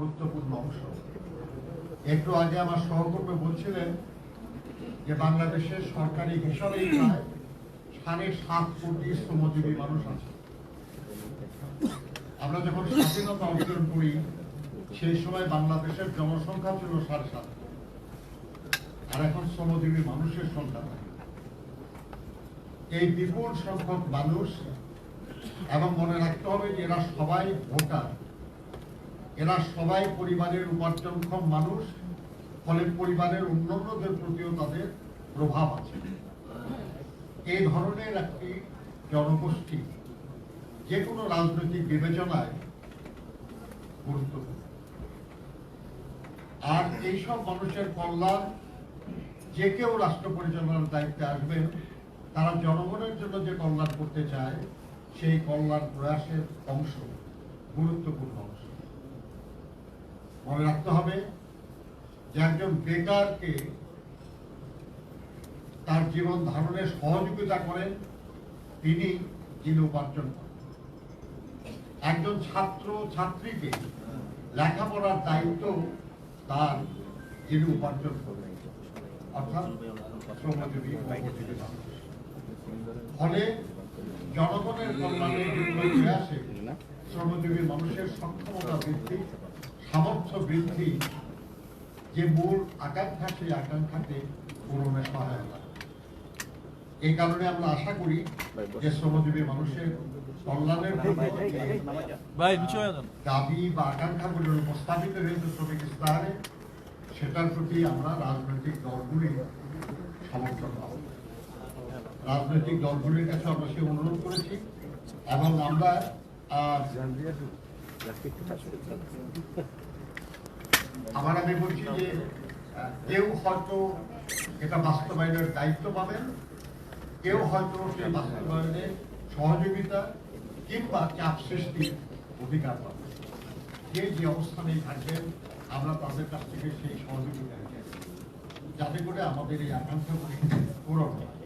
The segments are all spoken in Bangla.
গুরুত্বপূর্ণ অংশ। একটু আগে আমার সহকর্মী বলছিলেন যে বাংলাদেশের সরকারি প্রায় সাড়ে সাত কোটি শ্রমজীবী মানুষ আছে। আমরা যখন স্বাধীনতা অর্জন করি, সেই সময় বাংলাদেশের জনসংখ্যা ছিল সাড়ে সাত আর এখন শ্রমজীবী মানুষের সংখ্যা এই বিপুল সংখ্যক মানুষ, এবং মনে রাখতে হবে যে এরা সবাই ভোটার। এরা সবাই পরিবারের উপার্জনক্ষম মানুষ, ফলে পরিবারের অন্যান্যদের প্রতিও তাদের প্রভাব আছে। এই ধরনের একটি জনগোষ্ঠী যে কোনো রাজনৈতিক বিবেচনায় গুরুত্বপূর্ণ। আর এইসব মানুষের কল্যাণ, যে কেউ রাষ্ট্র পরিচালনার দায়িত্বে আসবেন, তারা জনগণের জন্য যে কল্যাণ করতে চায়, সেই কল্যাণ প্রয়াসের অংশ, গুরুত্বপূর্ণ অংশ। মনে রাখতে হবে যে একজন বেকারকে তার জীবন ধারণে সহযোগিতা করেন, তিনি যিনি উপার্জন করেন। একজন ছাত্র ছাত্রীকে লেখাপড়ার দায়িত্ব তার যিনি উপার্জন করবেন অর্থাৎ ফলে জনগণের কল্যাণে প্রয়াসে শ্রমজীবী মানুষের সক্ষমতা বৃদ্ধি সামর্থ্য বৃদ্ধি যে মূল আকাঙ্ক্ষা সেই আকাঙ্ক্ষাকে পূরণে সহায়তা এই কারণে আমরা আশা করি যে শ্রমজীবী মানুষের কল্যাণের জন্য যে ভাই নিচে যান দাবি বা আকাঙ্ক্ষাগুলোর উপস্থাপিত হয়েছে শ্রমিক ইস্তাহারে সেটার প্রতি আমরা রাজনৈতিক দলগুলি সমর্থন পাবো। রাজনৈতিক দলগুলির কাছে আমরা সে অনুরোধ করেছি এবং আমরা আহ, আবার আমি বলছি যে কেউ হয়তো এটা বাস্তবায়নের দায়িত্ব পাবেন, কেউ হয়তো সেই বাস্তবায়নে সহযোগিতা কিংবা চাপ সৃষ্টির অধিকার পাবেন। যে যে অবস্থানেই থাকবেন, আমরা তাদের কাছ থেকে সেই সহযোগিতা। যাতে করে আমাদের এই আকাঙ্ক্ষাগুলি পূরণ হয়।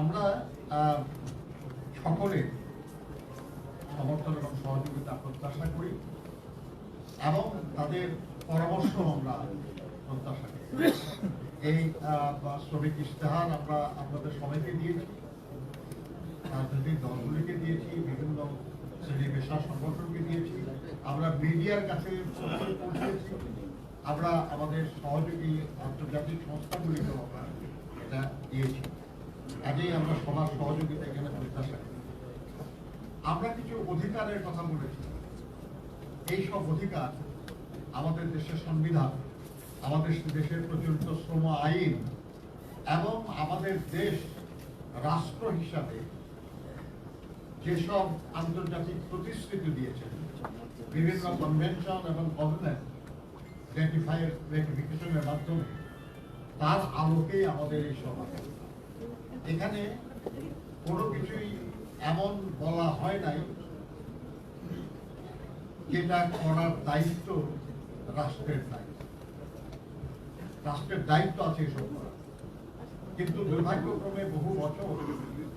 আমরা সকলে সমর্থন এবং সহযোগিতা প্রত্যাশা করি। এবং তাদের পরামর্শ আমরা প্রত্যাশা করি। এই শ্রমিক ইশতেহার আমরা আপনাদের সবাইকে দিয়েছি, রাজনৈতিক দলগুলিকে দিয়েছি, বিভিন্ন শ্রেণি পেশা সংগঠনকে দিয়েছি, আমরা মিডিয়ার কাছে পৌঁছেছি, আমরা আমাদের সহযোগী আন্তর্জাতিক সংস্থাগুলিকেও আমরা এটা দিয়েছি। কাজেই আমরা সবার সহযোগিতা এখানে প্রত্যাশা করি। আমরা কিছু অধিকারের কথা বলেছি। এই সব অধিকার আমাদের দেশের সংবিধান, আমাদের দেশের প্রচলিত শ্রম আইন এবং আমাদের দেশ রাষ্ট্র হিসাবে যেসব আন্তর্জাতিক প্রতিশ্রুতি দিয়েছেন, বিভিন্ন কনভেনশন এবং রেটিফিকেশনের মাধ্যমে তার আলোকেই আমাদের এই সভা। এখানে কোনো কিছুই এমন বলা হয় নাই যেটা করার দায়িত্ব রাষ্ট্রের দায়িত্ব। রাষ্ট্রের দায়িত্ব আছে এসব করা কিন্তু দুর্ভাগ্যক্রমে বহু বছর,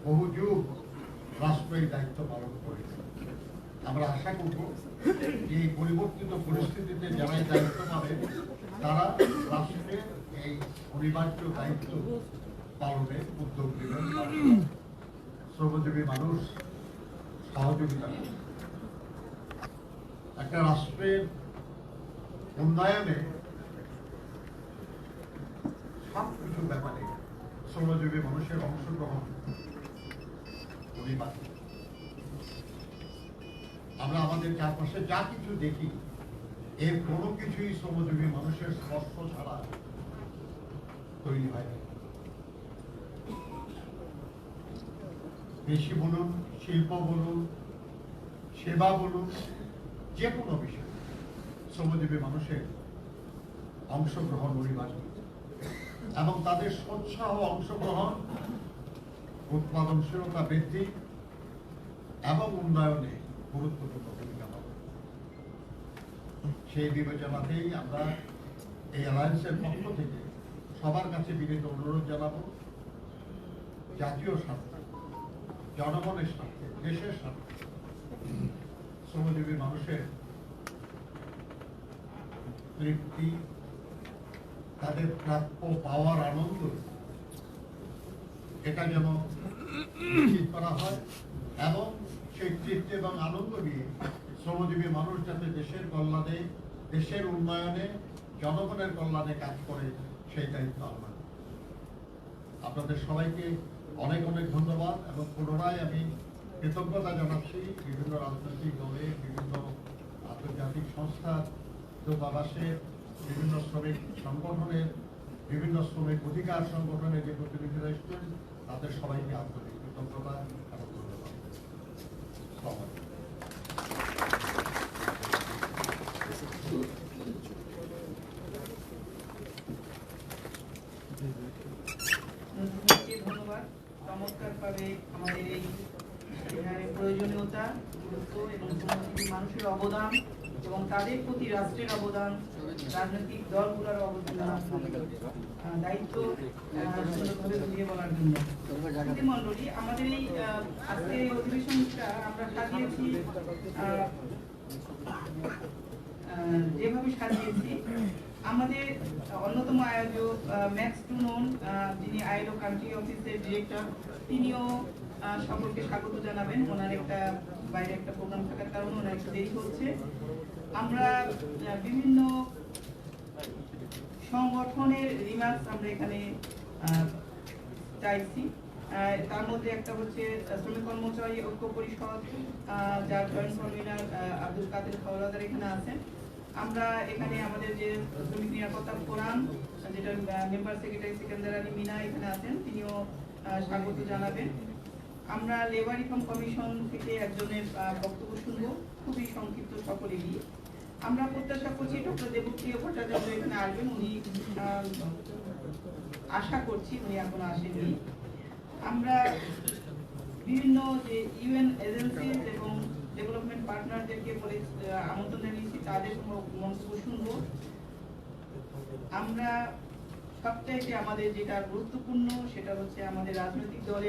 বহু যুগ রাষ্ট্র এই দায়িত্ব পালন করেছে। আমরা আশা করব যে এই পরিবর্তিত পরিস্থিতিতে যারা এই দায়িত্ব পাবে, তারা রাষ্ট্রের এই অনিবার্য দায়িত্ব পালনে উদ্যোগ নেবেন। শ্রমজীবী মানুষ সহযোগিতা করবে একটা রাষ্ট্রের উন্নয়নে সব কিছু ব্যাপারে শ্রমজীবী মানুষের অংশগ্রহণ অনিবার্য আমরা আমাদের চারপাশে যা কিছু দেখি, এর কোনো কিছুই শ্রমজীবী মানুষের স্পর্শ ছাড়া তৈরি হয় কৃষি বলুন, শিল্প বলুন, সেবা বলুন যে কোনো বিষয়, শ্রমজীবী মানুষের অংশগ্রহণ অনিবার্য এবং তাদের সোৎসাহ অংশগ্রহণ উৎপাদনশীলতা বৃদ্ধি এবং উন্নয়নে গুরুত্বপূর্ণ ভূমিকা করে। সেই বিবেচনাতেই আমরা এই অ্যালায়েন্সের পক্ষ থেকে সবার কাছে বিনীত অনুরোধ জানাব, জাতীয় স্বার্থে, জনগণের স্বার্থে, দেশের স্বার্থে শ্রমজীবী মানুষের তৃপ্তি, তাদের প্রাপ্য পাওয়ার আনন্দ, এটা যেন নিশ্চিত করা হয় এবং সেই তৃপ্তি এবং আনন্দ নিয়ে শ্রমজীবী মানুষ যাতে দেশের কল্যাণে, দেশের উন্নয়নে, জনগণের কল্যাণে কাজ করে, সেই দায়িত্ব আমার। আপনাদের সবাইকে অনেক অনেক ধন্যবাদ এবং পুনরায় আমি কৃতজ্ঞতা জানাচ্ছি বিভিন্ন রাজনৈতিক দলের বিভিন্ন আন্তর্জাতিক সংস্থার দূতাবাসের বিভিন্ন শ্রমিক সংগঠনের বিভিন্ন শ্রমিক অধিকার সংগঠনের যে প্রতিনিধিরা এসেছেন, তাদের সবাইকে আন্তরিক কৃতজ্ঞতা ধন্যবাদ। ধন্যবাদ। চমৎকারভাবে আমাদের এই প্রয়োজনীয়তা মানুষের অবদান এবং তাদের প্রতি রাষ্ট্রের অবদান, রাজনৈতিক দলগুলোর অবদান দায়িত্ব সুন্দরভাবে বুঝিয়ে বলার জন্য। আমাদের এই এই অধিবেশনটা আমরা সাজিয়েছি যেভাবে সাজিয়েছি, আমাদের অন্যতম আয়োজক ম্যাক্স টু নোন যিনি আইলো কান্ট্রি অফিসের ডিরেক্টর, তিনিও সকলকে স্বাগত জানাবেন। ওনার একটা বাইরে একটা প্রোগ্রাম থাকার কারণে ওনার একটু দেরি হচ্ছে। আমরা বিভিন্ন সংগঠনের রিমার্কস আমরা এখানে চাইছি। তার মধ্যে একটা হচ্ছে শ্রমিক কর্মচারী ঐক্য পরিষদ যার জয়েন্ট কনভিনার আব্দুল কাদের খাওয়াদার এখানে আছেন। আমরা এখানে আমাদের যে শ্রমিক নিরাপত্তা ফোরাম, যেটা মেম্বার সেক্রেটারি সিকান্দার আলী মিনা এখানে আছেন, তিনিও স্বাগত জানাবেন। আমরা লেবার রিফর্ম কমিশন থেকে একজনের বক্তব্য শুনব। খুবই সংক্ষিপ্ত সকলেরই আমরা প্রত্যাশা করছি ডক্টর দেবপ্রিয় ভট্টাচার্য এখানে আসবেন। উনি আশা করছি উনি এখনও আসেননি। আমরা বিভিন্ন যে ইউএন এজেন্সিজ এবং ডেভেলপমেন্ট পার্টনারদেরকে বলে আমন্ত্রণ জানিয়েছি, তাদের মন্তব্য শুনব। আমরা সবচাইতে আমাদের যেটা গুরুত্বপূর্ণ, সেটা হচ্ছে আমাদের রাজনৈতিক দলের